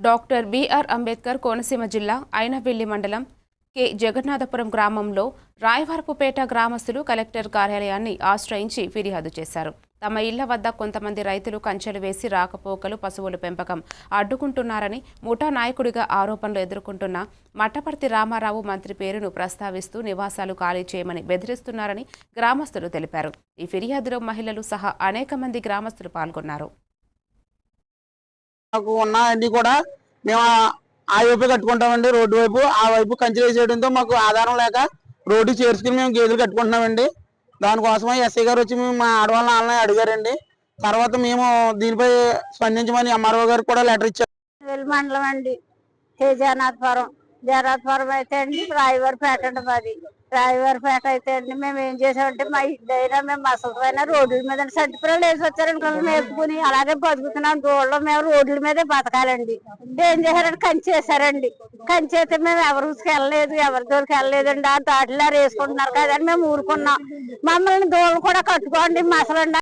Doctor BR Ambedkar Konaseema జిల్లా అయినవెల్లి మండలం K. Jagannathapuram గ్రామంలో రాయవరపుపేట గ్రామస్తులు కలెక్టర్ కార్యాలయాన్ని ఆశ్రయించి ఫిర్యాదు చేశారు. తమ ఇళ్ళ వద్ద కొంతమంది రైతులు కంచెలు వేసి రాకపోకలు పశువుల పెంపకం అడ్డుకుంటున్నారని ముఠా నాయకుడిగా ఆరోపణలు ఎదుర్కొంటున్న మట్టపర్తి రామారావు మంత్రి పేరును ప్రస్తావిస్తూ నివాసాలు ఖాళీ చేయమని బెదిరిస్తున్నారని గ్రామస్తులు తెలిపారు. ఈ ఫిర్యాదులో మహిళలు సహా అనేక మంది గ్రామస్తులు పాల్గొన్నారు. మాకు ఉన్న అన్ని కూడా మేము ఆ- వైపు కట్టుకుంటామండి. రోడ్డు వైపు ఆ వైపు కంచె వేసేయడంతో మాకు ఆధారం లేక రోడ్డు చేర్చుకుని మేము గేదెలు కట్టుకుంటున్నామండి. దానికోసమే ఎస్ఐ గారు వచ్చి మేము మా ఆడవాళ్ళ వాళ్ళని అడిగారండి. తర్వాత మేము దీనిపై స్పందించమని ఎంఆర్ఓ గారికి కూడా లెటర్ ఇచ్చారు మండలం అండి. తేజానాథపురం. జనాథపురం అయితే అండి రాయవరపేట అండి మాది. రాయవరపేట అయితే అండి మేము ఏం చేసామంటే మా ఇద్దరైనా మేము మసలు పైన రోడ్ల మీద సంటి పిల్లలు వేసి వచ్చారనుకోండి మేపుకుని అలాగే బతుకుతున్నాం. రోడ్లో మేము రోడ్ల మీదే బతకాలండి. ఏం చేశారంటే కంచి వేసారండి కంచి అయితే మేము ఎవరి ఊరికి వెళ్ళలేదు ఎవరి దూరికి వెళ్ళలేదండి. ఆ దాటిలో వేసుకుంటున్నారు కదా మేము ఊరుకున్నాం. మమ్మల్ని దూడలు కూడా కట్టుకోండి మసలండి.